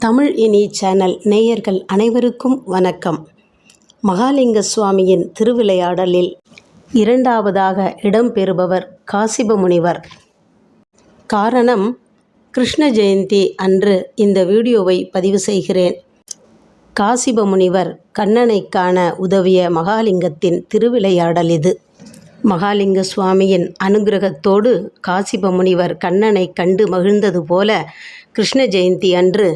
தமிழ் இனி சேனல் நேயர்கள் அனைவருக்கும் வணக்கம். மகாலிங்க சுவாமியின் திருவிளையாடலில் இரண்டாவதாக இடம்பெறுபவர் காசிப முனிவர். காரணம் கிருஷ்ண ஜெயந்தி அன்று இந்த வீடியோவை பதிவு செய்கிறேன். காசிப முனிவர் கண்ணனை காண உதவிய மகாலிங்கத்தின் திருவிளையாடல் இது. மகாலிங்க சுவாமியின் அனுகிரகத்தோடு காசிப முனிவர் கண்ணனை கண்டு மகிழ்ந்தது போல கிருஷ்ண ஜெயந்தி அன்று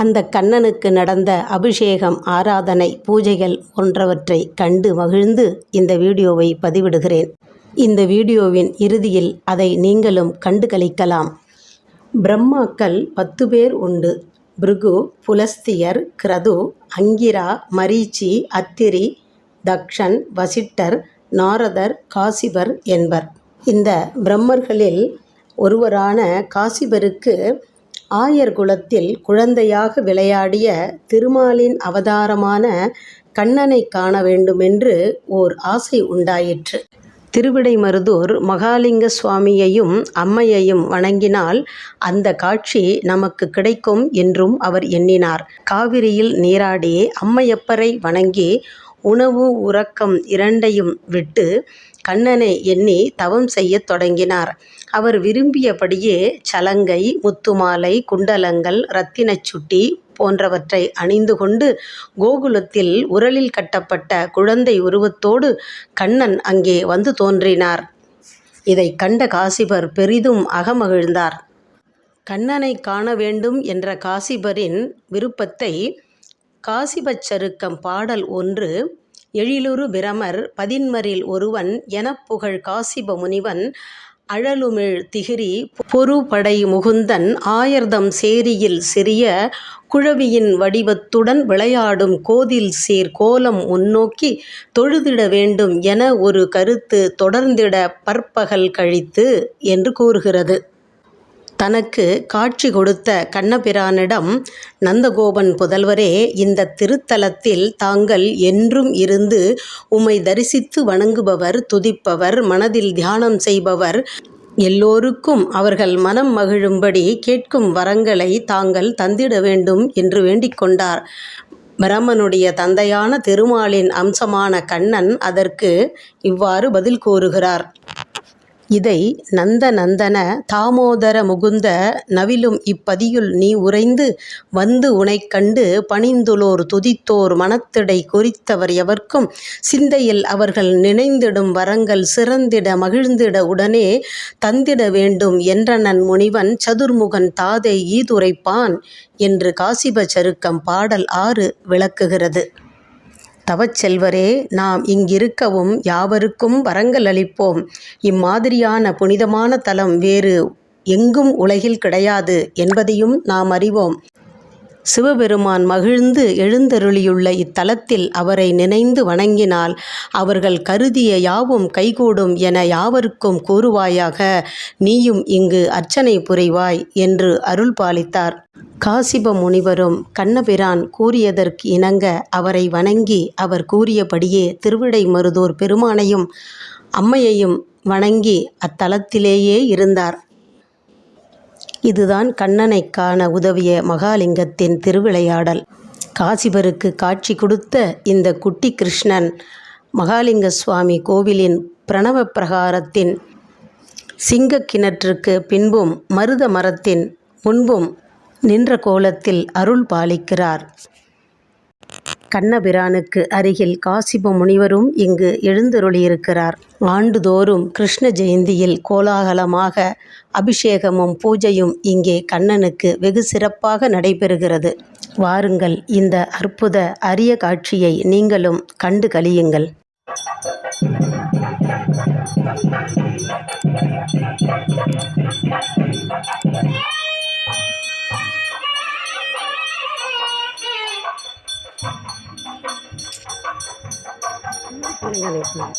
அந்த கண்ணனுக்கு நடந்த அபிஷேகம் ஆராதனை பூஜைகள் போன்றவற்றை கண்டு மகிழ்ந்து இந்த வீடியோவை பதிவிடுகிறேன். இந்த வீடியோவின் இறுதியில் அதை நீங்களும் கண்டு கழிக்கலாம். பிரம்மாக்கள் பத்து பேர் உண்டு. பிருகு புலஸ்தியர் கிரது அங்கிரா மரீச்சி அத்திரி தக்ஷன் வசிட்டர் நாரதர் காசிபர் என்பர். இந்த பிரம்மர்களில் ஒருவரான காசிபருக்கு ஆயர் குலத்தில் குழந்தையாக விளையாடிய திருமாலின் அவதாரமான கண்ணனை காண வேண்டுமென்று ஓர் ஆசை உண்டாயிற்று. திருவிடைமருதூர் மகாலிங்க சுவாமியையும் அம்மையையும் வணங்கினால் அந்த காட்சி நமக்கு கிடைக்கும் என்றும் அவர் எண்ணினார். காவிரியில் நீராடி அம்மையப்பரை வணங்கி உணவு உறக்கம் இரண்டையும் விட்டு கண்ணனை எண்ணி தவம் செய்யத் தொடங்கினார். அவர் விரும்பியபடியே சலங்கை முத்துமாலை குண்டலங்கள் இரத்தினச் சுட்டி போன்றவற்றை அணிந்து கொண்டு கோகுலத்தில் உரலில் கட்டப்பட்ட குழந்தை உருவத்தோடு கண்ணன் அங்கே வந்து தோன்றினார். இதை கண்ட காசிபர் பெரிதும் அகமகிழ்ந்தார். கண்ணனை காண வேண்டும் என்ற காசிபரின் விருப்பத்தை காசிபச்சருக்கம் பாடல் ஒன்று எழிலுறு பிரமர் பதின்மரில் ஒருவன் எனப் புகழ் காசிப முனிவன் அழலுமிழ் திகிரி பொறுபடை முகுந்தன் ஆயர்தம் சேரியில் சிறிய குழவியின் வடிவத்துடன் விளையாடும் கோதில் சீர் கோலம் முன்னோக்கி தொழுதிட வேண்டும் என ஒரு கருத்து தொடர்ந்திட பற்பகல் கழித்து என்று கூறுகிறது. தனக்கு காட்சி கொடுத்த கண்ணபிரானிடம் நந்தகோபன் புதல்வரே இந்த திருத்தலத்தில் தாங்கள் என்றும் இருந்து உம்மை தரிசித்து வணங்குபவர் துதிப்பவர் மனதில் தியானம் செய்பவர் எல்லோருக்கும் அவர்கள் மனம் மகிழும்படி கேட்கும் வரங்களை தாங்கள் தந்திட வேண்டும் என்று வேண்டிக் கொண்டார். பிரம்மனுடைய தந்தையான திருமாலின் அம்சமான கண்ணன் அதற்கு இவ்வாறு பதில் கூறுகிறார். இதை நந்த நந்தன தாமோதர முகுந்த நவிலும் இப்பதியுள் நீ உறைந்து வந்து உனைக் கண்டு பணிந்துளோர் துதித்தோர் மனத்திடை குறித்தவர் எவர்க்கும் சிந்தையில் அவர்கள் நினைந்திடும் வரங்கள் சிறந்திட மகிழ்ந்திட உடனே தந்திட வேண்டும் என்றனன் முனிவன் சதுர்முகன் தாதை ஈதுரைப்பான் என்று காசிப சருக்கம் பாடல் ஆறு விளக்குகிறது. தவச்செல்வரே நாம் இங்கிருக்கவும் யாவருக்கும் வரங்கள் அளிப்போம். இம்மாதிரியான புனிதமான தலம் வேறு எங்கும் உலகில் கிடையாது என்பதையும் நாம் அறிவோம். சிவபெருமான் மகிழ்ந்து எழுந்தருளியுள்ள இத்தலத்தில் அவரை நினைந்து வணங்கினால் அவர்கள் கருதிய யாவும் கைகூடும் என யாவருக்கும் கூறுவாயாக நீயும் இங்கு அர்ச்சனை புரிவாய் என்று அருள் பாலித்தார் காசிப முனிவரும் கண்ணபிரான் கூறியதற்கு இணங்க அவரை வணங்கி அவர் கூறியபடியே திருவிடை மருதூர் பெருமானையும் அம்மையையும் வணங்கி அத்தலத்திலேயே இருந்தார். இதுதான் கண்ணனை காண உதவிய மகாலிங்கத்தின் திருவிளையாடல். காசிபருக்கு காட்சி கொடுத்த இந்த குட்டி கிருஷ்ணன் மகாலிங்க சுவாமி கோவிலின் பிரணவ பிரகாரத்தின் சிங்க கிணற்றுக்கு பின்பும் மருத மரத்தின் முன்பும் நின்ற கோலத்தில் அருள் பாலிக்கிறார். கண்ணபிரானுக்கு அருகில் காசிப முனிவரும் இங்கு எழுந்தருளியிருக்கிறார். ஆண்டுதோறும் கிருஷ்ண ஜெயந்தியில் கோலாகலமாக அபிஷேகமும் பூஜையும் இங்கே கண்ணனுக்கு வெகு சிறப்பாக நடைபெறுகிறது. வாருங்கள் இந்த அற்புத அரிய காட்சியை நீங்களும் கண்டு கழியுங்கள். organismo.